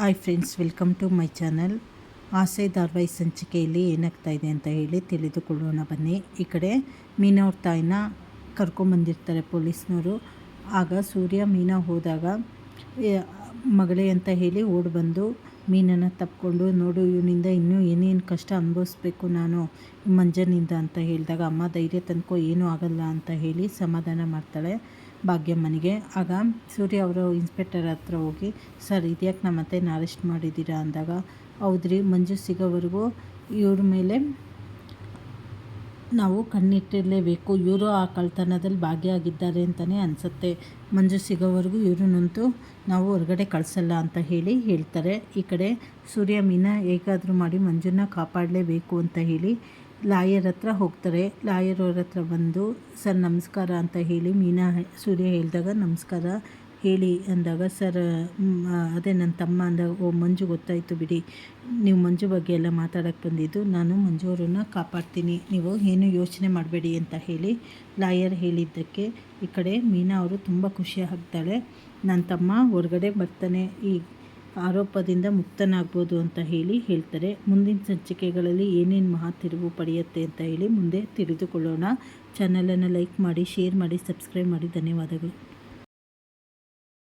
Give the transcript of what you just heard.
Hi friends welcome to my channel Aase, ಧಾರಾವಾಹಿ ಸಂಚಿಕೆಯಲ್ಲಿ ಏನಾಗ್ತಾ ಇದೆ ಅಂತ ಹೇಳಿ ತಿಳಿದುಕೊಳ್ಳೋಣ ಬನ್ನಿ. ಈ ಕಡೆ ಮೀನವ್ರ ತಾಯಿನ ಕರ್ಕೊಂಬಂದಿರ್ತಾರೆ ಪೊಲೀಸ್ನವರು. ಆಗ ಸೂರ್ಯ ಮೀನಾ ಹೋದಾಗ ಮಗಳೇ ಅಂತ ಹೇಳಿ ಓಡಿ ಬಂದು ಮೀನನ್ನು ತಪ್ಪಿಕೊಂಡು ನೋಡು, ಇವನಿಂದ ಇನ್ನೂ ಏನೇನು ಕಷ್ಟ ಅನುಭವಿಸ್ಬೇಕು ನಾನು? ಮಂಜನಿಂದ ಅಂತ ಹೇಳಿದಾಗ, ಅಮ್ಮ, ಧೈರ್ಯ ತನ್ಕೋ ಏನೂ ಆಗಲ್ಲ ಅಂತ ಹೇಳಿ ಸಮಾಧಾನ ಮಾಡ್ತಾಳೆ ಭಾಗ್ಯಮ್ಮನಿಗೆ. ಆಗ ಸೂರ್ಯ ಅವರು ಇನ್ಸ್ಪೆಕ್ಟರ್ ಹತ್ರ ಹೋಗಿ, ಸರ್, ಇದ್ಯಾಕೆ ನಮ್ಮ ಅತ್ತೆನ ಅರೆಸ್ಟ್ ಮಾಡಿದ್ದೀರಾ? ಅಂದಾಗ, ಹೌದ್ರಿ, ಮಂಜು ಸಿಗೋವರೆಗೂ ಇವ್ರ ಮೇಲೆ ನಾವು ಕಣ್ಣಿಟ್ಟಿರಲೇಬೇಕು. ಇವರು ಆ ಕಳ್ತನದಲ್ಲಿ ಭಾಗಿಯಾಗಿದ್ದಾರೆ ಅಂತಲೇ ಅನಿಸುತ್ತೆ. ಮಂಜು ಸಿಗೋವರೆಗೂ ಇವ್ರನ್ನಂತೂ ನಾವು ಹೊರಗಡೆ ಕಳಿಸಲ್ಲ ಅಂತ ಹೇಳಿ ಹೇಳ್ತಾರೆ. ಈ ಕಡೆ ಸೂರ್ಯ ಮೀನಾ ಹೇಗಾದರೂ ಮಾಡಿ ಮಂಜುನ ಕಾಪಾಡಲೇಬೇಕು ಅಂತ ಹೇಳಿ ಲಾಯರ್ ಹತ್ರ ಹೋಗ್ತಾರೆ. ಲಾಯರ್ ಅವ್ರ ಹತ್ರ ಬಂದು, ಸರ್, ನಮಸ್ಕಾರ ಅಂತ ಹೇಳಿ ಮೀನಾ, ಸೂರ್ಯ ಹೇಳಿದಾಗ, ನಮಸ್ಕಾರ ಹೇಳಿ ಅಂದಾಗ, ಸರ್ ಅದೇ ನನ್ನ ತಮ್ಮ ಅಂದಾಗ ಓ, ಮಂಜು ಗೊತ್ತಾಯಿತು ಬಿಡಿ. ನೀವು ಮಂಜು ಬಗ್ಗೆ ಎಲ್ಲ ಮಾತಾಡೋಕ್ಕೆ ಬಂದಿದ್ದು, ನಾನು ಮಂಜು ಅವರನ್ನು ಕಾಪಾಡ್ತೀನಿ. ನೀವು ಏನು ಯೋಚನೆ ಮಾಡಬೇಡಿ ಅಂತ ಹೇಳಿ ಲಾಯರ್ ಹೇಳಿದ್ದಕ್ಕೆ ಈ ಕಡೆ ಮೀನಾ ಅವರು ತುಂಬ ಖುಷಿ ಆಗ್ತಾಳೆ. ನನ್ನ ತಮ್ಮ ಹೊರಗಡೆ ಬರ್ತಾನೆ, ಈ ಆರೋಪದಿಂದ ಮುಕ್ತನಾಗ್ಬೋದು ಅಂತ ಹೇಳಿ ಹೇಳ್ತಾರೆ. ಮುಂದಿನ ಸಂಚಿಕೆಗಳಲ್ಲಿ ಏನೇನು ಮಹಾ ತಿರುವು ಪಡೆಯುತ್ತೆ ಅಂತ ಹೇಳಿ ಮುಂದೆ ತಿಳಿದುಕೊಳ್ಳೋಣ. ಚಾನಲನ್ನು ಲೈಕ್ ಮಾಡಿ, ಶೇರ್ ಮಾಡಿ, ಸಬ್ಸ್ಕ್ರೈಬ್ ಮಾಡಿ. ಧನ್ಯವಾದಗಳು.